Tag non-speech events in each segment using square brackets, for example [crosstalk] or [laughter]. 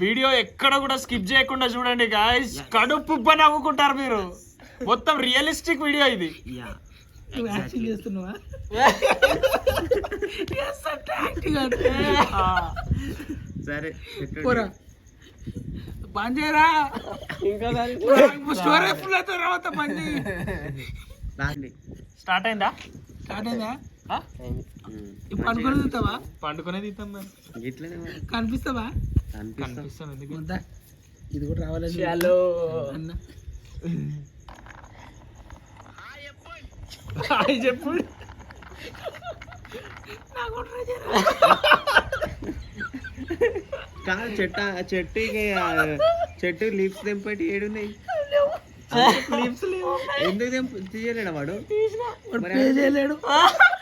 Video ఎక్కడ కూడా skip చేయకుండా చూడండి గాయస్ కడుపు ఉబ్బ నవ్వుకుంటారు మీరు. మొత్తం రియలిస్టిక్ వీడియో ఇది. [laughs] [laughs] సరే బంద్ చేయరా ఇంకా స్టోరీ ఫుల్ అయితే తర్వాత బంద్ చేయి రాండి స్టార్ట్ అయిందా? స్టార్ట్ అయిందా? పండుకునే మరి. ఇట్లనే మరి. కనిపిస్తావా? ఎందుకు? ఇది కూడా రావాలని అన్న. హాయ్ చెప్పు. కాదు చెట్టు చెట్టు చెట్టు లీవ్స్ తెంపటి ఏడున్నాయి? ఎందుకు తెంప తీయలేడా వాడు? వాడు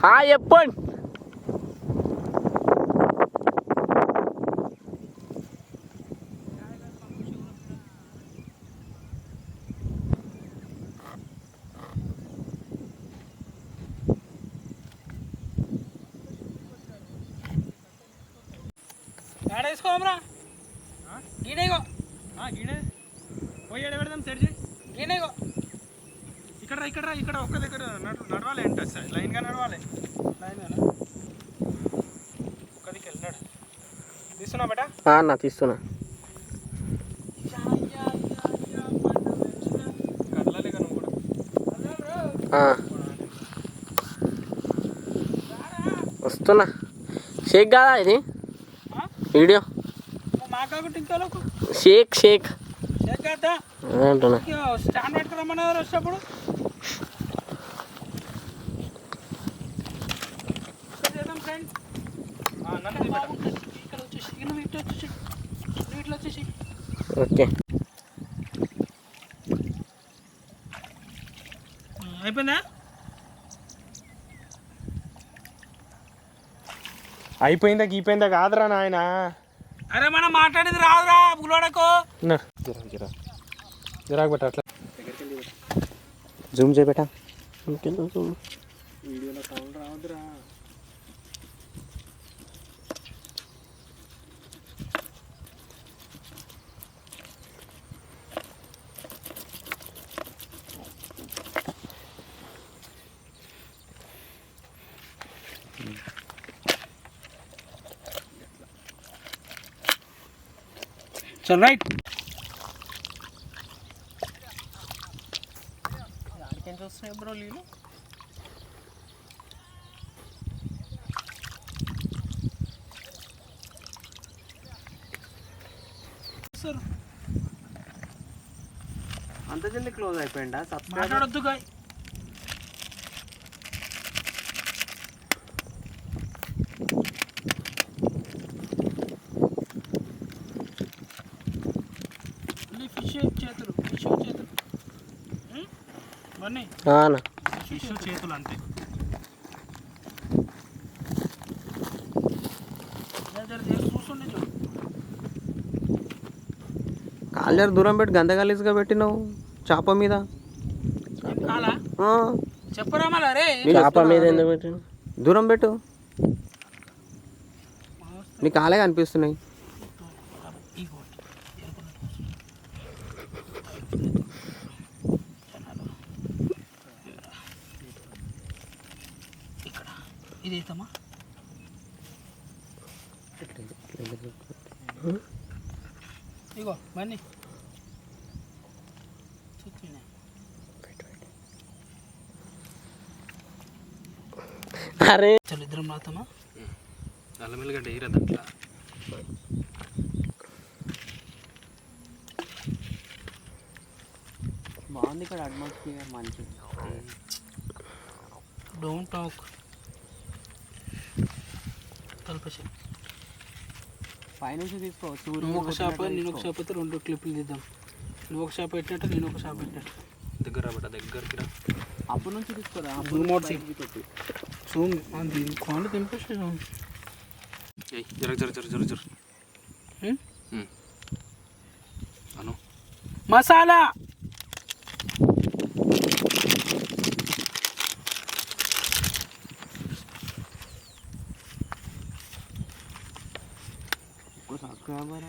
హాయ్ చెప్పండి ఆడ వేసుకోమరా గీడేగో గీడే పోయి ఎడ పెడదాం సెట్ చేయి గీడేగో ఇక్కడ ఇక్కడ ఇక్కడ ఒక్క దగ్గర నడు- నడవాలి ఏంట లైన్గా నడవాలి. లైన్గా ఒక్క దిక్కు వెళ్ళి నడు. తీస్తున్నా బేటా? అన్న తీస్తున్నా. వస్తున్నా. షేక్ కాదా ఇది? వీడియో? Shake shake. అంటున్నా. స్టాండ్ పెట్టుకురమ్మన్నారు వచ్చినప్పుడు. ఇక్కడ వచ్చేసి ఇక్కడ ఇటు వచ్చేసి నువ్వు ఇట్లా వచ్చేసి. ఓకే. అయిపోయిందా? అయిపోయిందా గీపోయిందా కాదురా నాయన? అరే మనం మాట్లాడేది రాదురా బులోడకో జరా జరా జరాకు బెట్ట అట్లా. జూమ్ చేయబెట్టా వీడియోలో సౌండ్ రావద్దురా. చల్ రైట్ చూస్తున్నాయి బ్రో నీళ్ళు సార్ అంత జల్దీ క్లోజ్ అయిపోయిందా? సబ్స్క్రైబర్ చేతులు చేతులు. చేతులు అంతే. కాలు దూరం పెట్టి గంద గలీజ్గా పెట్టినావు చేప మీద. చెప్పరా చేప మీద ఎందుకు పెట్టిన దూరం పెట్టు. నీ కాలే కనిపిస్తున్నాయి ఇగో ఇక్కడ అవుతామా ఇగో బన్నీ. అరే. చలో ఇద్దరం రాతామా? అల్లం ఎల్లిగడ్డ వేయరదు అట్లా బాగుంది ఇక్కడ అట్మాస్ఫియర్ మంచి డోంట్ టాక్ కలిపేసి పైనుంచి తీసుకో నువ్వు ఒక షాప్ నేను ఒక షాప్ అయితే రెండు క్లిప్లు తీద్దాం. నువ్వు ఒక షాప్ పెట్టినట్టు నేను ఒక షాప్ పెట్టినట్టు. దగ్గర రాబట్ట దగ్గరికి రా. అప్పటి నుంచి తీసుకోరా? దీని కాళ్ళు తెంపేసి ఏయ్ జర జర జర జర జర. అను. మసాలా!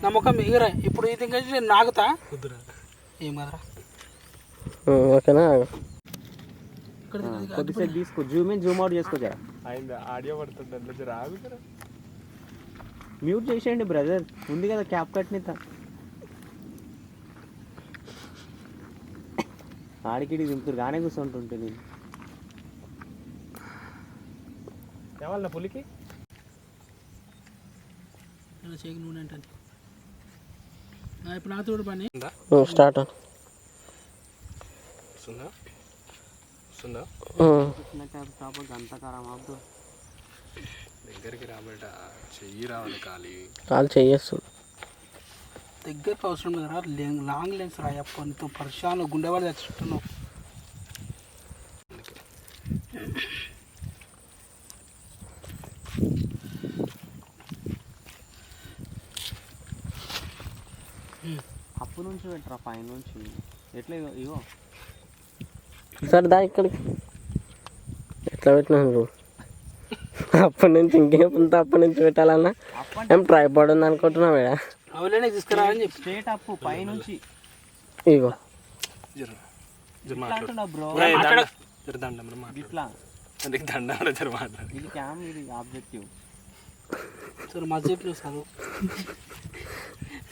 నా ముఖం ఎగురా ఇప్పుడు ఇది నేను నాగుతా? ఏం కదరా ఓకేనా? కొద్దిసేపు తీసుకో జూమ్ ఇన్ జూమ్ అవుట్ చేసుకో జరా. అయింది? ఆడియో పడుతుంది జర మ్యూట్ చేసేయండి బ్రదర్ ఉంది కదా క్యాప్ కట్ నిత ఆడికిడి దింపుతారు గానే కూర్చుంటుంటే నేను. ఏమన్నా పులికి? ఇలా చేయి నూనె అంటే ఇప్పుడు నా తోడు పని. స్టార్ట్ వస్తుందా వస్తుందా గంతకారం అబ్దు దగ్గరికి రాబట్ట చెయ్యి రావాలి ఖాళీ. కాల్ చేయేస్తుంది దగ్గరకు అవసరం లేదురా లెంగ్- లాంగ్ లెన్స్ రాయప్ప నీతో పరిశాను గుండెవాడు తెచ్చుకుంటున్నావు అప్పు నుంచి ఎట్లా ఇగో- సరే దా ఇక్కడికి. ఎట్లా పెట్టినాను అప్పటి నుంచి ఇంకేముంది అప్పటి నుంచి పెట్టాలన్నా? ఏం ట్రైపాడ్ ఉంది అనుకుంటున్నావు మేడా అవలేనే తీసుకురా అని చెప్పి. స్ట్రేట్ అప్పు పై నుంచి ఇగో ఇది క్యామ్ ఇది ఆబ్జెక్టివ్. సరే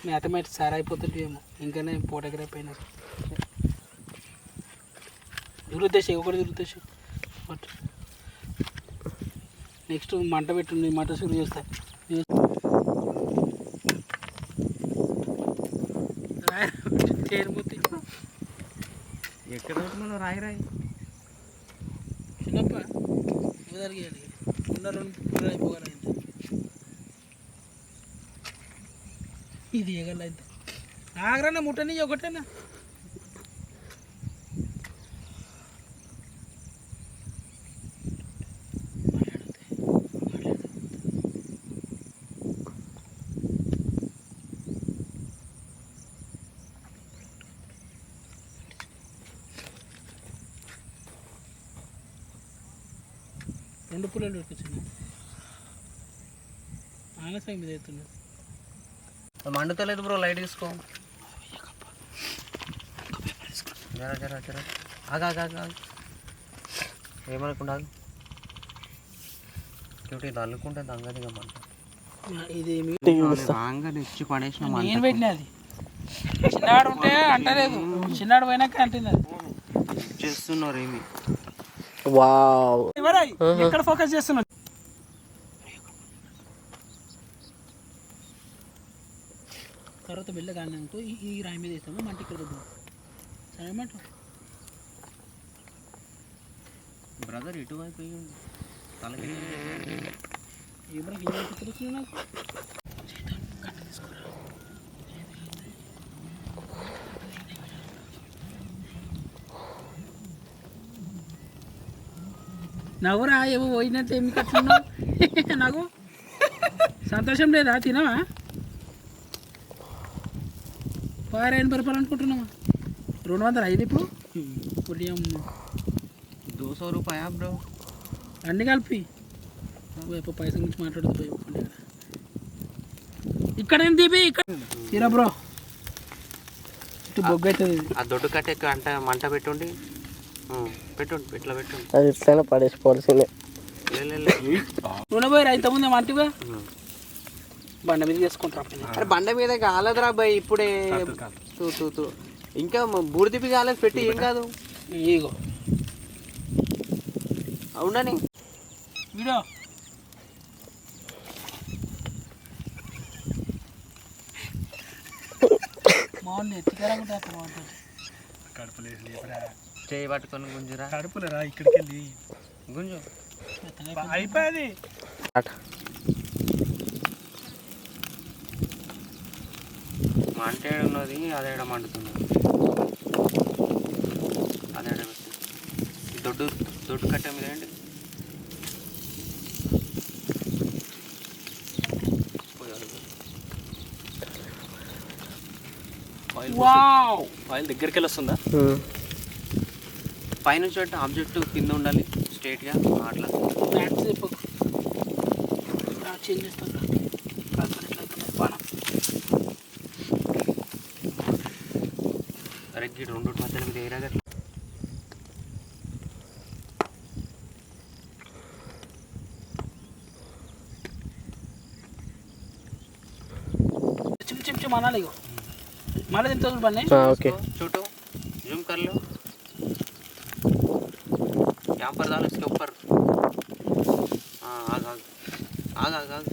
మ్యాథమెటిక్స్ సార్ అయిపోతుంటేమో ఇంకానే ఫోటోగ్రాఫ్ అయినా. దురుద్దేశం ఒకటి దురుద్దేశం. బట్ నెక్స్ట్ మంట పెట్టుంది మంట షురు చేస్తా. ఎక్కడ మనం రాయి రాయి. చిన్నప్ప ఎదరిగేయాలి ఉన్న రెండు పుల్లలు ఇది ఎగలైంది ఆగ్రన్న ముట్టని ఒకటేనా రెండు పుల్లలు ఉడికొచ్చింది ఆలస్యం మీద అవుతుంది మండుతలేదు బ్రో లైట్ తీసుకో. జరా జరా జరా. ఆగా ఆగా ఆగా ఏమనుకుండా చూడు ఇది అల్లుకుంటే దంగదిగా మంట తెచ్చి పడేసిన నేను పెట్టిన అది. చిన్నాడు ఉంటే అంటలేదు. చిన్నాడు పోయినాక అంటుంది చేస్తున్నారు ఏమి? వావ్. ఎక్కడ ఫోకస్ చేస్తున్నా తర్వాత కాలినాక ఈ రాయి మీద వేస్తాము. మంట ఇక్కడ వద్దాం. సరే మాట. బ్రదర్ ఇటువైపు. తలకి గింజలు గుర్తుకొస్తున్నాయి నాకు? నవ్వురా ఏమో పోయినట్టు ఏమి కట్టున్నావు? [laughs] నాకు సంతోషం లేదా? తినవా? పారా ఎనభై రూపాయలు అనుకుంటున్నావా? రెండు వందలు ఐదు ఇప్పుడు? ఉదయం దో సో రూపాయా బ్రో? అన్ని కలిపి. వైపు పైసల గురించి మాట్లాడుతూ పోయి ఒప్పుకోండి ఇక్కడ. ఏం తీపి? ఇక్కడ తీరా బ్రో. ఇటు బొగ్గు అవుతుంది ఇది. ఆ దొడ్డు కట్టే అంట మంట పెట్టుండి. పెట్టుండి ఇట్లా పెట్టుండి. అది ఇట్లైనా లే. నూనె పోయి రైతు ముందు బండ మీద చేసుకుంటారు అరే బండ మీద కాలేదురా బాయ్ ఇప్పుడే. తూ తూ తూ. ఇంకా బూడిదిపి కాలేదు పెట్టి ఏం కాదు? ఇగో. అవునని. బాగుంది ఎత్తికరంగా లేపురా. చేయి పట్టుకొని గుంజురా. కడుపులో రా ఇక్కడికి వెళ్ళి గుంజు. అయిపోయింది. మంట ఏడ ఉన్నది అదేడ మండుతున్నది అదేడ ఈ దొడ్డు దొడ్డు కట్ట మీద ఏంటి? వావ్ ఆయిల్ దగ్గరికి వెళ్ళి వస్తుందా ఉమ్. పైనుంచి అంటే ఆబ్జెక్ట్ కింద ఉండాలి స్ట్రైట్గా అట్లా చేంజ్ చేస్తాను. అరే గీ రెండు మధ్యలో మీద ఏరాగా చిమ్ చిమ్ చిమ్ అనాలి ఇగో మళ్ళీ తింటా చూడు బండి ఆ, ఓకే छोटो जूम कर लो यहाँ पर डालो इसके ऊपर हाँ आग आग आग आग आग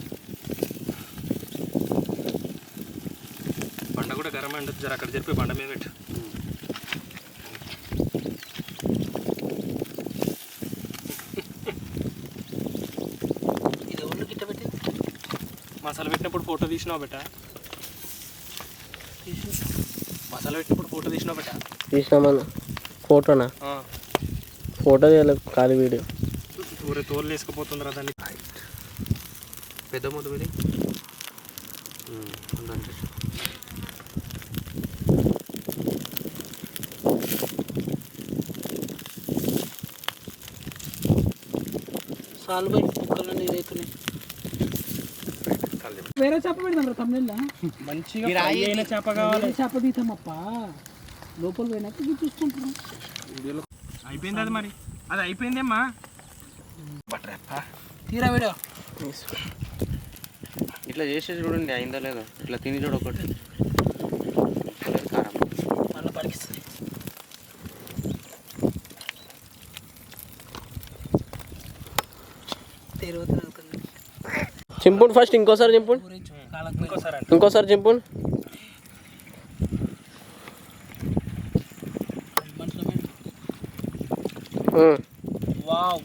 కూడా గరం అండి జర అక్కడ చెప్పి బండ మీద పెట్టు. మసాలా పెట్టినప్పుడు ఫోటో తీసినావు బెట? మసాలా పెట్టినప్పుడు ఫోటో తీసినావు బెట? తీసినామన్న ఫోటోనా? ఫోటో తీయలేదు ఖాళీ వీడియో. ఊరే తోలు వేసుకుపోతుందిరా దాన్ని. పెద్ద మొదలు సాల్వ్ ముక్కలు ఇదైతున్నాయి వేరే చేప పెడదాం తమిళ మంచిగా అయిన చేప కావాలి. చేప తీతామప్ప లోపల పోయినాక ఇది చూసుకుంటున్నాం. అయిపోయింది అది మరి. అది అయిపోయిందేమ్మా? తీరా వీడియో. ఇట్లా చేసేసి చూడండి అయిందో లేదో? ఇట్లా తిని చూడు చింపుడు ఫస్ట్ ఇంకోసారి చింపుడు ఇంకోసారి చింపుడు. వావ్.